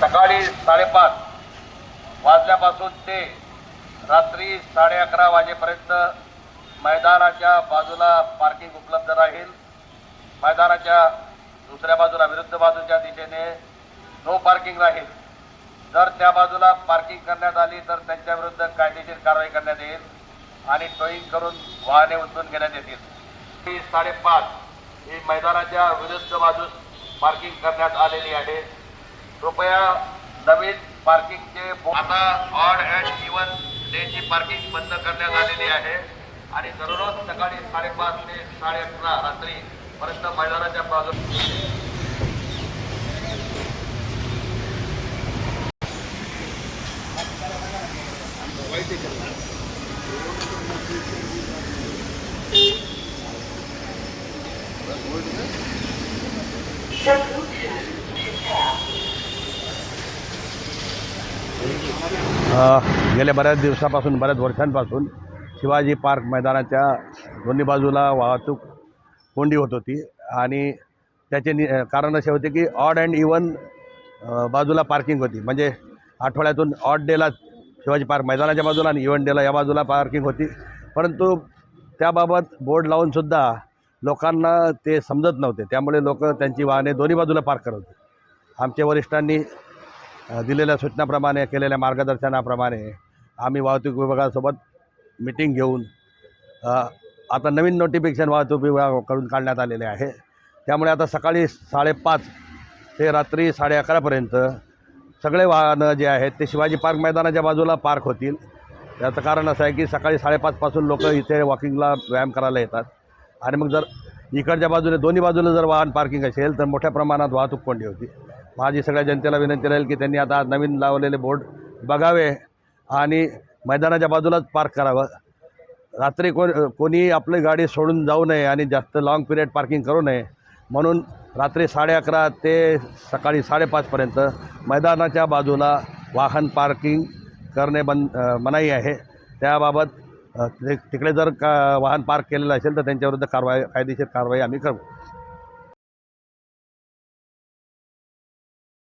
सकाळी साडेपाच वाजल्यापासून ते रात्री साडे अकरा वाजेपर्यंत मैदानाच्या बाजूला पार्किंग उपलब्ध राहील. मैदानाच्या दुसऱ्या बाजूला विरुद्ध बाजूच्या दिशेने नो पार्किंग राहील. जर त्या बाजूला पार्किंग करण्यात आली तर त्यांच्याविरुद्ध कायदेशीर कारवाई करण्यात येईल आणि टोईंग करून वाहने उचलून घेण्यात येतील. ती साडेपाच ही मैदानाच्या विरुद्ध बाजूस पार्किंग करण्यात आलेली आहे. कृपया नवीन पार्किंगचे आता ऑड अँड इवन डेची पार्किंग बंद करण्यात आलेली आहे. आणि दररोज सकाळी साडेपाच ते साडे अकरा रात्री पर्यंत मैदानाच्या बाजू अ, गेल्या बऱ्याच दिवसापासून बऱ्याच वर्षांपासून शिवाजी पार्क मैदानाच्या दोन्ही बाजूला वाहतूक कोंडी होत होती. आणि त्याचे नि कारण असे होते की ऑड अँड इवन बाजूला पार्किंग होती. म्हणजे आठवड्यातून ऑड डेला शिवाजी पार्क मैदानाच्या बाजूला आणि इवन डेला या बाजूला पार्किंग होती. परंतु त्याबाबत बोर्ड लावूनसुद्धा लोकांना ते समजत नव्हते. त्यामुळे लोक त्यांची वाहने दोन्ही बाजूला पार्क करत होते. आमच्या वरिष्ठांनी दिलेल्या सूचनाप्रमाणे केलेल्या मार्गदर्शनाप्रमाणे आम्ही वाहतूक विभागासोबत मिटिंग घेऊन आता नवीन नोटिफिकेशन वाहतूक विभागाकडून काढण्यात आलेले आहे. त्यामुळे आता सकाळी साडेपाच ते रात्री साडे अकरापर्यंत सगळे वाहनं जे आहेत ते शिवाजी पार्क मैदानाच्या बाजूला पार्क होतील. याचं कारण असं आहे की सकाळी साडेपाचपासून लोक इथे वॉकिंगला व्यायाम करायला येतात. आणि मग जर इकडच्या बाजूने दोन्ही बाजूला जर वाहन पार्किंग असेल तर मोठ्या प्रमाणात वाहतूक कोंडी होती. माझी सगळ्या जनतेला विनंती राहील की त्यांनी आता नवीन लावलेले बोर्ड बघावे आणि मैदानाच्या बाजूलाच पार्क करावं. रात्री कोण कोणी आपली गाडी सोडून जाऊ नये आणि जास्त लाँग पिरियड पार्किंग करू नये. म्हणून रात्री साडे अकरा ते सकाळी साडेपाचपर्यंत मैदानाच्या बाजूला वाहन पार्किंग करणे बंद मनाई आहे. त्याबाबत ते- तिकडे जर का वाहन पार्क केलेलं असेल तर त्यांच्याविरुद्ध कारवाई कायदेशीर कारवाई आम्ही करू